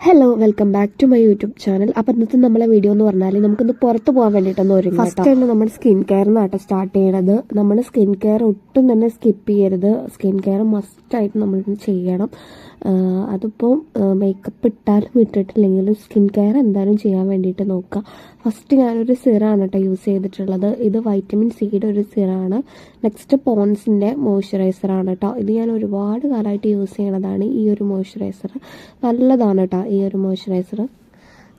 Hello welcome back to my YouTube channel അപ്പം ഇന്നത്തെ നമ്മളെ വീഡിയോ എന്ന് പറഞ്ഞാൽ നമുക്കൊന്ന് പുറത്ത് പോകാൻ വേണ്ടിയിട്ടൊന്ന് ഒരു ഫസ്റ്റ് തന്നെ നമ്മുടെ സ്കിൻ കെയർ എന്നാട്ടോ സ്റ്റാർട്ട് ചെയ്യണത്. നമ്മൾ സ്കിൻ കെയർ ഒട്ടും തന്നെ സ്കിപ്പ് ചെയ്യരുത്. സ്കിൻ കെയർ മസ്റ്റായിട്ട് നമ്മൾ ചെയ്യണം. അതിപ്പോൾ മേക്കപ്പ് ഇട്ടാലും ഇട്ടിട്ടില്ലെങ്കിലും സ്കിൻ കെയർ എന്തായാലും ചെയ്യാൻ വേണ്ടിയിട്ട് നോക്കുക. ഫസ്റ്റ് ഞാനൊരു സിറാണ് കേട്ടോ യൂസ് ചെയ്തിട്ടുള്ളത്. ഇത് വൈറ്റമിൻ സിയുടെ ഒരു സിറാണ് നെക്സ്റ്റ് പോൺസിന്റെ മോയ്സ്ചറൈസറാണ് കേട്ടോ ഇത് ഞാൻ ഒരുപാട് കാലമായിട്ട് യൂസ് ചെയ്യണതാണ് ഈ ഒരു മോയ്സ്ചറൈസർ നല്ലതാണ് കേട്ടോ ഈ ഒരു മോയ്സ്ചറൈസർ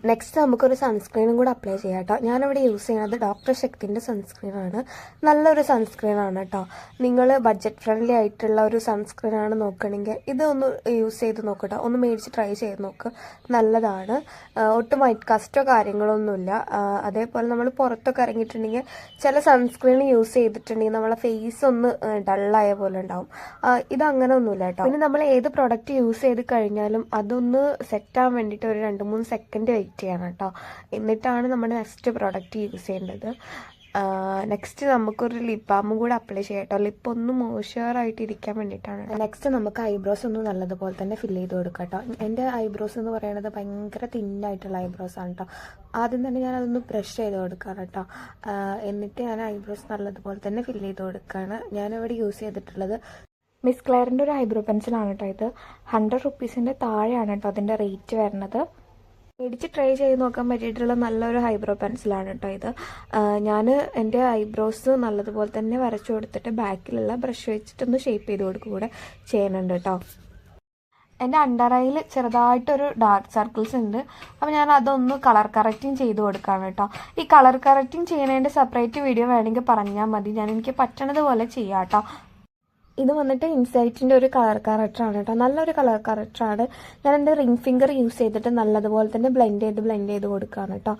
നെക്സ്റ്റ് നമുക്കൊരു സൺസ്ക്രീനും കൂടെ അപ്ലൈ ചെയ്യാം കേട്ടോ ഞാനിവിടെ യൂസ് ചെയ്യുന്നത് ഡോക്ടർ ശക്തിന്റെ സൺസ്ക്രീനാണ് നല്ലൊരു സൺസ്ക്രീനാണ് കേട്ടോ നിങ്ങൾ ബഡ്ജറ്റ് ഫ്രണ്ട്ലി ആയിട്ടുള്ള ഒരു സൺസ്ക്രീനാണ് നോക്കണമെങ്കിൽ ഒന്ന് യൂസ് ചെയ്ത് നോക്കട്ടോ ഒന്ന് മേടിച്ച് ട്രൈ ചെയ്ത് നോക്ക്. നല്ലതാണ്. ഒട്ടും വൈറ്റ് കാസ്റ്റോ കാര്യങ്ങളൊന്നുമില്ല അതേപോലെ നമ്മൾ പുറത്തൊക്കെ ഇറങ്ങിയിട്ടുണ്ടെങ്കിൽ ചില സൺസ്ക്രീൻ യൂസ് ചെയ്തിട്ടുണ്ടെങ്കിൽ നമ്മളെ ഫേസ് ഒന്ന് ഡള്ളായ പോലെ ഉണ്ടാവും. ഇതങ്ങനെ ഒന്നുമില്ല കേട്ടോ പിന്നെ നമ്മൾ ഏത് പ്രൊഡക്റ്റ് യൂസ് ചെയ്ത് കഴിഞ്ഞാലും അതൊന്ന് ആവാൻ വേണ്ടിയിട്ട് ഒരു രണ്ട് മൂന്ന് സെക്കൻഡ് വെയിറ്റ് ചെയ്യണം കേട്ടോ എന്നിട്ടാണ് നമ്മൾ നെക്സ്റ്റ് പ്രോഡക്റ്റ് യൂസ് ചെയ്യേണ്ടത്. നെക്സ്റ്റ് നമുക്കൊരു ലിപ് ബാമും കൂടെ അപ്ലൈ ചെയ്യാം കേട്ടോ ലിപ്പ് ഒന്ന് മോയ്സ്ചർ ആയിട്ട് ഇരിക്കാൻ വേണ്ടിയിട്ടാണ്. നെക്സ്റ്റ് നമുക്ക് ഐബ്രോസ് ഒന്ന് നല്ലതുപോലെ തന്നെ ഫില്ല് ചെയ്ത് കൊടുക്കാം കേട്ടോ എന്റെ ഐബ്രോസ് എന്ന് പറയുന്നത് ഭയങ്കര തിന്നായിട്ടുള്ള ഐബ്രോസ് ആണ് കേട്ടോ ആദ്യം തന്നെ ഞാൻ അതൊന്ന് ബ്രഷ് ചെയ്ത് കൊടുക്കാറ് കേട്ടോ എന്നിട്ട് ഞാൻ ഐബ്രോസ് നല്ലതുപോലെ തന്നെ ഫില്ല് ചെയ്ത് കൊടുക്കുകയാണ് ഞാനിവിടെ യൂസ് ചെയ്തിട്ടുള്ളത് മിസ് ക്ലെയറിന്റെ ഒരു ഐബ്രോ പെൻസിലാണ് കേട്ടോ ഇത്. ഹൺഡ്രഡ് റുപ്പീസിന്റെ താഴെയാണ് കേട്ടോ അതിന്റെ റേറ്റ് വരുന്നത്. മേടിച്ച് ട്രൈ ചെയ്ത് നോക്കാൻ പറ്റിയിട്ടുള്ള നല്ലൊരു ഐബ്രോ പെൻസിലാണ് കേട്ടോ ഇത്. ഞാൻ എന്റെ ഐബ്രോസ് നല്ലതുപോലെ തന്നെ വരച്ചു കൊടുത്തിട്ട് ബാക്കിലുള്ള ബ്രഷ് വെച്ചിട്ടൊന്ന് ഷേപ്പ് ചെയ്ത് കൊടുക്കുക കൂടെ ചെയ്യുന്നുണ്ട് കേട്ടോ എന്റെ അണ്ടർ ഐയിൽ ചെറുതായിട്ടൊരു ഡാർക്ക് സർക്കിൾസ് ഉണ്ട്. അപ്പോൾ ഞാൻ അതൊന്ന് കളർ കറക്റ്റിംഗ് ചെയ്ത് കൊടുക്കുകയാണ് കേട്ടോ ഈ കളർ കറക്റ്റിംഗ് ചെയ്യുന്നതിന്റെ സെപ്പറേറ്റ് വീഡിയോ വേണമെങ്കിൽ പറഞ്ഞാൽ മതി. ഞാൻ എനിക്ക് പറ്റണതുപോലെ ചെയ്യാം കേട്ടോ ഇത് വന്നിട്ട് ഇൻസൈറ്റിന്റെ ഒരു കളർ കറക്റ്ററാണ് കേട്ടോ. നല്ലൊരു കളർ കറക്റ്ററാണ് ഞാൻ എന്റെ റിംഗ് ഫിംഗർ യൂസ് ചെയ്തിട്ട് നല്ലതുപോലെ തന്നെ ബ്ലെൻഡ് ചെയ്ത് ബ്ലെൻഡ് ചെയ്ത് കൊടുക്കുകയാണ് കേട്ടോ.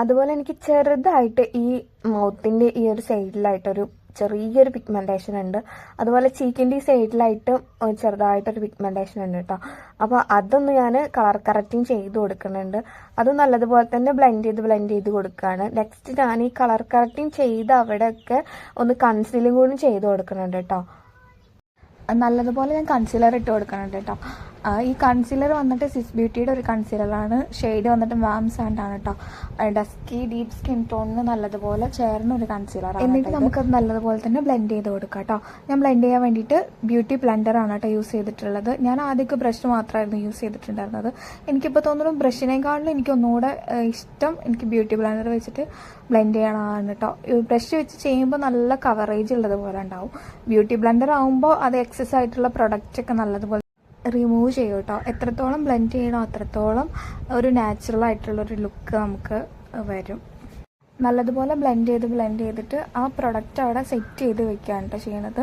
അതുപോലെ എനിക്ക് ചെറുതായിട്ട് ഈ മൗത്തിന്റെ ഈ ഒരു സൈഡിലായിട്ടൊരു ചെറിയൊരു പിഗ്മെന്റേഷൻ ഉണ്ട്. അതുപോലെ ചീക്കിന്റെ ഈ സൈഡിലായിട്ട് ചെറുതായിട്ടൊരു പിഗ്മെന്റേഷൻ ഉണ്ട് കേട്ടോ. അപ്പോൾ അതൊന്ന് ഞാൻ കളർ കറക്റ്റിങ് ചെയ്ത് കൊടുക്കുന്നുണ്ട്. അത് നല്ലതുപോലെ തന്നെ ബ്ലെൻഡ് ചെയ്ത് ബ്ലെൻഡ് ചെയ്ത് കൊടുക്കുകയാണ് നെക്സ്റ്റ് ഞാൻ ഈ കളർ കറക്റ്റിങ് ചെയ്ത് അവിടെയൊക്കെ ഒന്ന് കൺസീലും കൂടി ചെയ്ത് കൊടുക്കുന്നുണ്ട് കേട്ടോ. നല്ലതുപോലെ ഞാൻ കൺസീലർ ഇട്ട് കൊടുക്കണം കേട്ടോ ഈ കൺസീലർ വന്നിട്ട് സിസ് ബ്യൂട്ടിയുടെ ഒരു കൺസീലറാണ് ഷെയ്ഡ് വന്നിട്ട് വാം സാൻഡ് ആണ് കേട്ടോ ഡസ്കി ഡീപ് സ്കിൻ ടോണിന് നല്ലതുപോലെ ചേർന്ന ഒരു കൺസീലർ എന്നിട്ട് നമുക്കത് നല്ലതുപോലെ തന്നെ ബ്ലെൻഡ് ചെയ്ത് കൊടുക്കാം കേട്ടോ ഞാൻ ബ്ലെൻഡ് ചെയ്യാൻ വേണ്ടിയിട്ട് ബ്യൂട്ടി ബ്ലെൻഡർ ആണ് കേട്ടോ യൂസ് ചെയ്തിട്ടുള്ളത്. ഞാൻ ആദ്യമൊക്കെ ബ്രഷ് മാത്രമായിരുന്നു യൂസ് ചെയ്തിട്ടുണ്ടായിരുന്നത്. എനിക്കിപ്പോൾ തോന്നുന്നു ബ്രഷിനെക്കാളും എനിക്ക് ഒന്നുകൂടെ ഇഷ്ടം എനിക്ക് ബ്യൂട്ടി ബ്ലെൻഡർ വെച്ചിട്ട് ബ്ലെൻഡ് ചെയ്യണമാണ് കേട്ടോ ബ്രഷ് വെച്ച് ചെയ്യുമ്പോൾ നല്ല കവറേജ് ഉള്ളതുപോലെ ഉണ്ടാവും. ബ്യൂട്ടി ബ്ലെൻഡർ ആകുമ്പോൾ അത് എക്സസ് ആയിട്ടുള്ള പ്രൊഡക്റ്റ് ഒക്കെ നല്ലതുപോലെ റിമൂവ് ചെയ്യും കേട്ടോ എത്രത്തോളം ബ്ലെൻഡ് ചെയ്യണോ അത്രത്തോളം ഒരു നാച്ചുറൽ ആയിട്ടുള്ള ഒരു ലുക്ക് നമുക്ക് വരും. നല്ലതുപോലെ ബ്ലെൻഡ് ചെയ്ത് ബ്ലെൻഡ് ചെയ്തിട്ട് ആ പ്രൊഡക്റ്റ് അവിടെ സെറ്റ് ചെയ്ത് വെക്കുകയാണ് കേട്ടോ ചെയ്യണത്.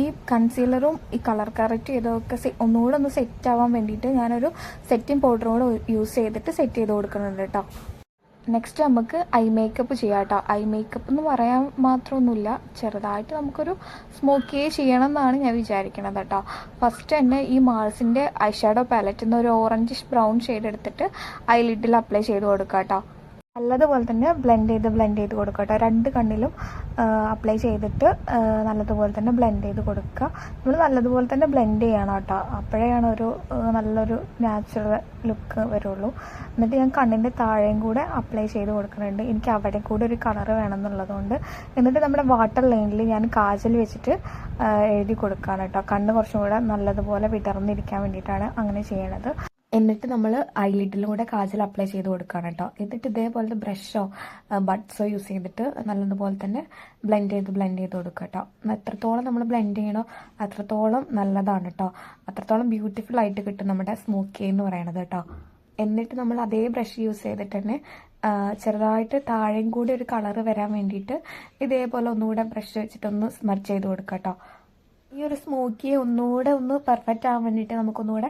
ഈ കൺസീലറും ഈ കളർ കറക്റ്റ് ചെയ്തൊക്കെ ഒന്നുകൂടെ ഒന്ന് സെറ്റ് ആവാൻ വേണ്ടിയിട്ട് ഞാനൊരു സെറ്റിംഗ് പൗഡറും കൂടെ യൂസ് ചെയ്തിട്ട് സെറ്റ് ചെയ്ത് കൊടുക്കുന്നുണ്ട് കേട്ടോ നെക്സ്റ്റ് നമുക്ക് ഐ മേക്കപ്പ് ചെയ്യാം കേട്ടോ ഐ മേക്കപ്പ് എന്ന് പറയാൻ മാത്രമൊന്നുമില്ല. ചെറുതായിട്ട് നമുക്കൊരു സ്മോക്കി ചെയ്യണം എന്നാണ് ഞാൻ വിചാരിക്കണത് കേട്ടോ ഫസ്റ്റ് തന്നെ ഈ മാൾസിന്റെ ഐ ഷാഡോ പാലറ്റിൽ നിന്ന് ഒരു ഓറഞ്ച് ബ്രൗൺ ഷെയ്ഡ് എടുത്തിട്ട് ഐ ലിഡിൽ അപ്ലൈ ചെയ്ത് കൊടുക്കാം കേട്ടോ നല്ലതുപോലെ തന്നെ ബ്ലെൻഡ് ചെയ്ത് ബ്ലെൻഡ് ചെയ്ത് കൊടുക്കുക കേട്ടോ രണ്ട് കണ്ണിലും അപ്ലൈ ചെയ്തിട്ട് നല്ലതുപോലെ തന്നെ ബ്ലെൻഡ് ചെയ്ത് കൊടുക്കുക. നമ്മൾ നല്ലതുപോലെ തന്നെ ബ്ലെൻഡ് ചെയ്യണം കേട്ടോ. അപ്പോഴാണ് ഒരു നല്ലൊരു നാച്ചുറൽ ലുക്ക് വരുള്ളൂ. എന്നിട്ട് ഞാൻ കണ്ണിന്റെ താഴെയും കൂടെ അപ്ലൈ ചെയ്ത് കൊടുക്കുന്നുണ്ട്. എനിക്ക് അവിടെ കൂടെ ഒരു കളർ വേണം എന്നുള്ളതുകൊണ്ട് എന്നിട്ട് നമ്മുടെ വാട്ടർ ലൈനിൽ ഞാൻ കാജൽ വെച്ചിട്ട് എഴുതി കൊടുക്കുകയാണ് കേട്ടോ. കണ്ണ് കുറച്ചും കൂടെ നല്ലതുപോലെ വിടർന്നിരിക്കാൻ വേണ്ടിയിട്ടാണ് അങ്ങനെ ചെയ്യണത്. എന്നിട്ട് നമ്മൾ ഐലിഡിലും കൂടെ കാജൽ അപ്ലൈ ചെയ്ത് കൊടുക്കുകയാണ് കേട്ടോ. എന്നിട്ട് ഇതേപോലത്തെ ബ്രഷോ ബഡ്സോ യൂസ് ചെയ്തിട്ട് നല്ലതുപോലെ തന്നെ ബ്ലെൻഡ് ചെയ്ത് ബ്ലെൻഡ് ചെയ്ത് കൊടുക്കുക കേട്ടോ. എത്രത്തോളം നമ്മൾ ബ്ലെൻഡ് ചെയ്യണോ അത്രത്തോളം നല്ലതാണ് കേട്ടോ. അത്രത്തോളം ബ്യൂട്ടിഫുൾ ആയിട്ട് കിട്ടും നമ്മുടെ സ്മോക്കി എന്ന് പറയണത് കേട്ടോ. എന്നിട്ട് നമ്മൾ അതേ ബ്രഷ് യൂസ് ചെയ്തിട്ട് തന്നെ ചെറുതായിട്ട് താഴെയും കൂടി ഒരു കളറ് വരാൻ വേണ്ടിയിട്ട് ഇതേപോലെ ഒന്നുകൂടെ ബ്രഷ് വെച്ചിട്ടൊന്ന് സ്മർച്ച് ചെയ്ത് കൊടുക്കുക കേട്ടോ. ഈ ഒരു സ്മോക്കിയെ ഒന്നുകൂടെ ഒന്ന് പെർഫെക്റ്റ് ആവാൻ വേണ്ടിയിട്ട് നമുക്കൊന്നുകൂടെ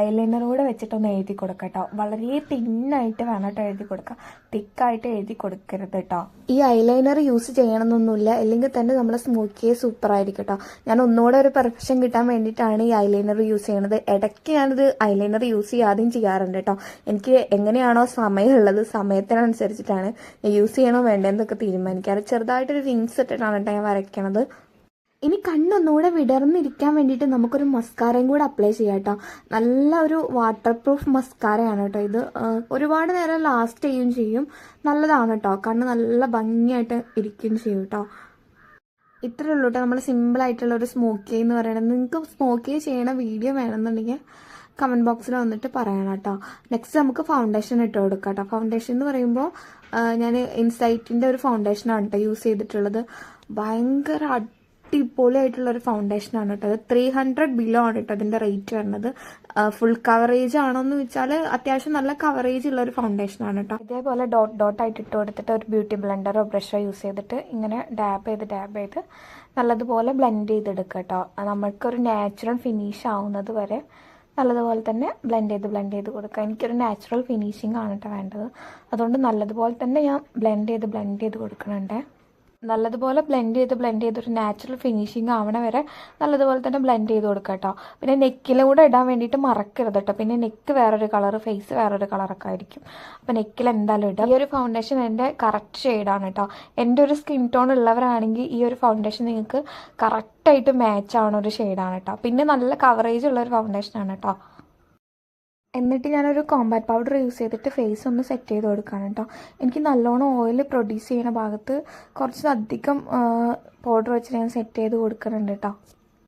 ഐലൈനറോടെ വെച്ചിട്ട് വെച്ചിട്ടൊന്ന് എഴുതി കൊടുക്കാം കേട്ടോ വളരെ തിന്നായിട്ട് വേണം കേട്ടോ എഴുതി കൊടുക്കുക തിക്കായിട്ട് എഴുതി കൊടുക്കരുത് കേട്ടോ ഈ ഐലൈനർ യൂസ് ചെയ്യണമെന്നൊന്നുമില്ല. അല്ലെങ്കിൽ തന്നെ നമ്മളെ സ്മോക്കിയെ സൂപ്പർ ആയിരിക്കും കേട്ടോ ഞാൻ ഒന്നുകൂടെ ഒരു പെർഫെക്ഷൻ കിട്ടാൻ വേണ്ടിയിട്ടാണ് ഈ ഐലൈനർ യൂസ് ചെയ്യണത്. ഇടയ്ക്ക് ഞാനിത് ഐലൈനർ യൂസ് ചെയ്യാതെയും ചെയ്യാറുണ്ട് കേട്ടോ എനിക്ക് എങ്ങനെയാണോ സമയമുള്ളത് സമയത്തിനനുസരിച്ചിട്ടാണ് യൂസ് ചെയ്യണോ വേണ്ടതെന്നൊക്കെ തീരുമാനിക്കാറ്. ചെറുതായിട്ടൊരു റിങ്സ് ഇട്ടിട്ടാണ് കേട്ടോ ഞാൻ വരയ്ക്കണത്. ഇനി കണ്ണൊന്നുകൂടെ വിടർന്നിരിക്കാൻ വേണ്ടിയിട്ട് നമുക്കൊരു മസ്കാരയും കൂടെ അപ്ലൈ ചെയ്യാം കേട്ടോ നല്ല ഒരു വാട്ടർ പ്രൂഫ് മസ്കാരയാണ് കേട്ടോ ഇത് ഒരുപാട് നേരം ലാസ്റ്റ് ചെയ്യുകയും ചെയ്യും. നല്ലതാണ് കേട്ടോ കണ്ണ് നല്ല ഭംഗിയായിട്ട് ഇരിക്കുകയും ചെയ്യും കേട്ടോ ഇത്രയേ ഉള്ളൂ കേട്ടോ നമ്മൾ സിമ്പിൾ ആയിട്ടുള്ള ഒരു സ്മോക്കി എന്ന് പറയുന്നത്. നിങ്ങൾക്ക് സ്മോക്കി ചെയ്യണ വീഡിയോ വേണമെന്നുണ്ടെങ്കിൽ കമന്റ് ബോക്സിൽ വന്നിട്ട് പറയണം കേട്ടോ നെക്സ്റ്റ് നമുക്ക് ഫൗണ്ടേഷൻ ഇട്ട് കൊടുക്കാം കേട്ടോ ഫൗണ്ടേഷൻ എന്ന് പറയുമ്പോൾ ഞാൻ ഇൻസൈറ്റിന്റെ ഒരു ഫൗണ്ടേഷനാണ് കേട്ടോ യൂസ് ചെയ്തിട്ടുള്ളത്. ഭയങ്കര അടിപൊളിയായിട്ടുള്ള ഒരു ഫൗണ്ടേഷനാണ് കേട്ടോ. അത് ത്രീ ഹൺഡ്രഡ് ബിലോ ആണ് കേട്ടോ അതിന്റെ റേറ്റ് വരുന്നത്. ഫുൾ കവറേജ് ആണോന്ന് വെച്ചാൽ അത്യാവശ്യം നല്ല കവറേജ് ഉള്ള ഒരു ഫൗണ്ടേഷൻ ആണ് കേട്ടോ. ഇതേപോലെ ഡോട്ട് ഡോട്ട് ആയിട്ട് ഇട്ട് കൊടുത്തിട്ട് ഒരു ബ്യൂട്ടി ബ്ലെൻഡറോ ബ്രഷോ യൂസ് ചെയ്തിട്ട് ഇങ്ങനെ ഡാബ് ചെയ്ത് ഡാബ് ചെയ്ത് നല്ലതുപോലെ ബ്ലെൻഡ് ചെയ്തെടുക്കുക കേട്ടോ. നമ്മൾക്കൊരു നാച്ചുറൽ ഫിനിഷ് ആവുന്നത് വരെ നല്ലതുപോലെ തന്നെ ബ്ലെൻഡ് ചെയ്ത് ബ്ലെൻഡ് ചെയ്ത് കൊടുക്കുക. എനിക്കൊരു നാച്ചുറൽ ഫിനിഷിംഗ് ആണ് കേട്ടോ വേണ്ടത്. അതുകൊണ്ട് നല്ലതുപോലെ തന്നെ ഞാൻ ബ്ലെൻഡ് ചെയ്ത് ബ്ലെൻഡ് ചെയ്ത് കൊടുക്കുന്നുണ്ട്. നല്ലതുപോലെ ബ്ലെൻഡ് ചെയ്ത് ബ്ലെൻഡ് ചെയ്ത് ഒരു നാച്ചുറൽ ഫിനിഷിങ് ആവണ വരെ നല്ലതുപോലെ തന്നെ ബ്ലെൻഡ് ചെയ്ത് കൊടുക്കുക കേട്ടോ പിന്നെ നെക്കിലൂടെ ഇടാൻ വേണ്ടിയിട്ട് മറക്കരുത് കേട്ടോ പിന്നെ നെക്ക് വേറൊരു കളർ ഫേസ് വേറൊരു കളറൊക്കെ ആയിരിക്കും. അപ്പോൾ നെക്കിൽ എന്തായാലും ഇടാം. ഈ ഒരു ഫൗണ്ടേഷൻ എന്റെ കറക്റ്റ് ഷെയ്ഡാണ് കേട്ടോ എന്റെ ഒരു സ്കിൻ ടോൺ ഉള്ളവരാണെങ്കിൽ ഈ ഒരു ഫൗണ്ടേഷൻ നിങ്ങൾക്ക് കറക്റ്റായിട്ട് മാച്ച് ആവണ ഒരു ഷെയ്ഡാണ് കേട്ടോ പിന്നെ നല്ല കവറേജ് ഉള്ള ഒരു ഫൗണ്ടേഷനാണ് കേട്ടോ എന്നിട്ട് ഞാനൊരു കോമ്പാക്ട് പൗഡർ യൂസ് ചെയ്തിട്ട് ഫേസ് ഒന്ന് സെറ്റ് ചെയ്ത് കൊടുക്കുകയാണ് കേട്ടോ എനിക്ക് നല്ലോണം ഓയിൽ പ്രൊഡ്യൂസ് ചെയ്യുന്ന ഭാഗത്ത് കുറച്ചധികം പൗഡർ വെച്ചിട്ട് ഞാൻ സെറ്റ് ചെയ്ത് കൊടുക്കുന്നുണ്ട് കേട്ടോ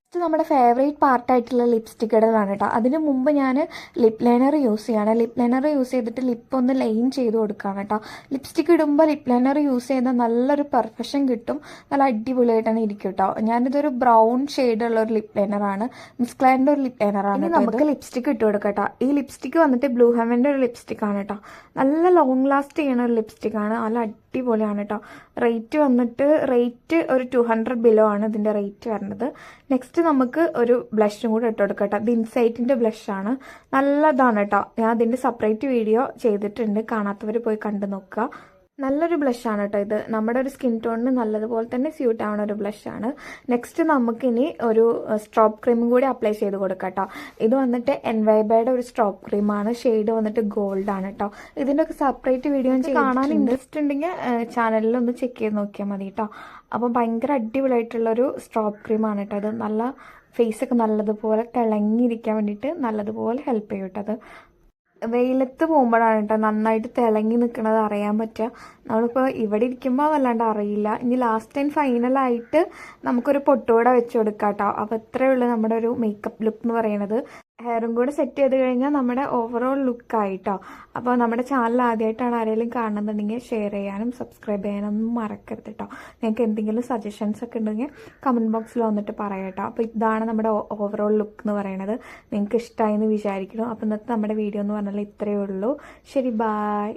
നെക്സ്റ്റ് നമ്മുടെ ഫേവറേറ്റ് പാർട്ടായിട്ടുള്ള ലിപ്സ്റ്റിക് ഇടലാണ് കേട്ടോ അതിന് മുമ്പ് ഞാൻ ലിപ് ലൈനർ യൂസ് ചെയ്യാണ്. ലിപ് ലൈനർ യൂസ് ചെയ്തിട്ട് ലിപ്പ് ഒന്ന് ലൈൻ ചെയ്ത് കൊടുക്കുകയാണ് കേട്ടോ ലിപ്സ്റ്റിക്ക് ഇടുമ്പോൾ ലിപ് ലൈനർ യൂസ് ചെയ്താൽ നല്ലൊരു പെർഫെക്ഷൻ കിട്ടും. നല്ല അടിപൊളിയായിട്ടാണ് ഇരിക്കും കേട്ടോ ഞാനിതൊരു ബ്രൗൺ ഷെയ്ഡുള്ള ഒരു ലിപ് ലൈനറാണ് മിസ് ക്ലൈന്റെ ഒരു ലിപ് ലൈനറാണ് നമുക്ക് ലിപ്സ്റ്റിക്ക് ഇട്ട് കൊടുക്കാം കേട്ടോ ഈ ലിപ്സ്റ്റിക്ക് വന്നിട്ട് ബ്ലൂ ഹെവന്റെ ഒരു ലിപ്സ്റ്റിക് ആണ് കേട്ടോ നല്ല ലോങ് ലാസ്റ്റ് ചെയ്യുന്ന ഒരു ലിപ്സ്റ്റിക് ആണ്. നല്ല അടിപൊളിയാണ് കേട്ടോ റേറ്റ് വന്നിട്ട് റേറ്റ് ഒരു ടു ഹൺഡ്രഡ് ബിലോ ആണ് ഇതിന്റെ റേറ്റ് വരുന്നത്. നെക്സ്റ്റ് നമുക്ക് ഒരു ബ്ലഷും കൂടെ ഇട്ട് കൊടുക്കാം കേട്ടോ ഇത് ഇൻസൈറ്റിന്റെ ബ്ലഷാണ് നല്ലതാണ് കേട്ടോ. ഞാൻ അതിന്റെ സെപ്പറേറ്റ് വീഡിയോ ചെയ്തിട്ടുണ്ട്. കാണാത്തവർ പോയി കണ്ടു നോക്കുക. നല്ലൊരു ബ്ലഷാണ് കേട്ടോ ഇത്. നമ്മുടെ ഒരു സ്കിൻ ടോണിന് നല്ലതുപോലെ തന്നെ സ്യൂട്ട് ആവുന്ന ഒരു ബ്ലഷാണ് നെക്സ്റ്റ് നമുക്കിനി ഒരു സ്ട്രോപ്പ് ക്രീമും കൂടി അപ്ലൈ ചെയ്ത് കൊടുക്കാം കേട്ടോ ഇത് വന്നിട്ട് എൻവൈബയുടെ ഒരു സ്ട്രോപ്പ് ക്രീമാണ് ഷെയ്ഡ് വന്നിട്ട് ഗോൾഡ് ആണ് കേട്ടോ ഇതിന്റെ ഒക്കെ സെപ്പറേറ്റ് വീഡിയോ കാണാൻ ഇൻട്രസ്റ്റ് ഉണ്ടെങ്കിൽ ചാനലിൽ ഒന്ന് ചെക്ക് ചെയ്ത് നോക്കിയാൽ മതി കേട്ടോ അപ്പോൾ ഭയങ്കര അടിപൊളിയായിട്ടുള്ളൊരു സ്ട്രോപ്പ് ക്രീമാണ് കേട്ടോ അത് നല്ല ഫേസൊക്കെ നല്ലതുപോലെ തിളങ്ങിയിരിക്കാൻ വേണ്ടിയിട്ട് നല്ലതുപോലെ ഹെൽപ്പ് ചെയ്യും കേട്ടോ അത്. വെയിലത്ത് പോകുമ്പോഴാണ് കേട്ടോ നന്നായിട്ട് തിളങ്ങി നിൽക്കുന്നത് അറിയാൻ പറ്റുക. നമ്മളിപ്പോൾ ഇവിടെ ഇരിക്കുമ്പോൾ വല്ലാണ്ട് അറിയില്ല. ഇനി ലാസ്റ്റ് ടൈം ഫൈനലായിട്ട് നമുക്കൊരു പൊട്ടുകൂടെ വെച്ച് കൊടുക്കാം കേട്ടോ അപ്പോൾ ഇത്രയേ ഉള്ളൂ നമ്മുടെ ഒരു മേക്കപ്പ് ലുക്ക് എന്ന് പറയുന്നത്. ഹെയറും കൂടെ സെറ്റ് ചെയ്ത് കഴിഞ്ഞാൽ നമ്മുടെ ഓവറോൾ ലുക്കായിട്ടോ അപ്പോൾ നമ്മുടെ ചാനൽ ആദ്യമായിട്ടാണ് ആരെങ്കിലും കാണുന്നുണ്ടെങ്കിൽ ഷെയർ ചെയ്യാനും സബ്സ്ക്രൈബ് ചെയ്യാനൊന്നും മറക്കരുത് കേട്ടോ നിങ്ങൾക്ക് എന്തെങ്കിലും സജഷൻസ് ഒക്കെ ഉണ്ടെങ്കിൽ കമന്റ് ബോക്സിൽ വന്നിട്ട് പറയാം കേട്ടോ അപ്പോൾ ഇതാണ് നമ്മുടെ ഓവറോൾ ലുക്ക് എന്ന് പറയുന്നത് നിങ്ങൾക്ക് ഇഷ്ടമായി എന്ന് വിചാരിക്കുന്നു. അപ്പോൾ ഇന്നത്തെ നമ്മുടെ വീഡിയോ എന്ന് പറഞ്ഞാൽ ഇത്രയേ ഉള്ളൂ. ശരി ബായ്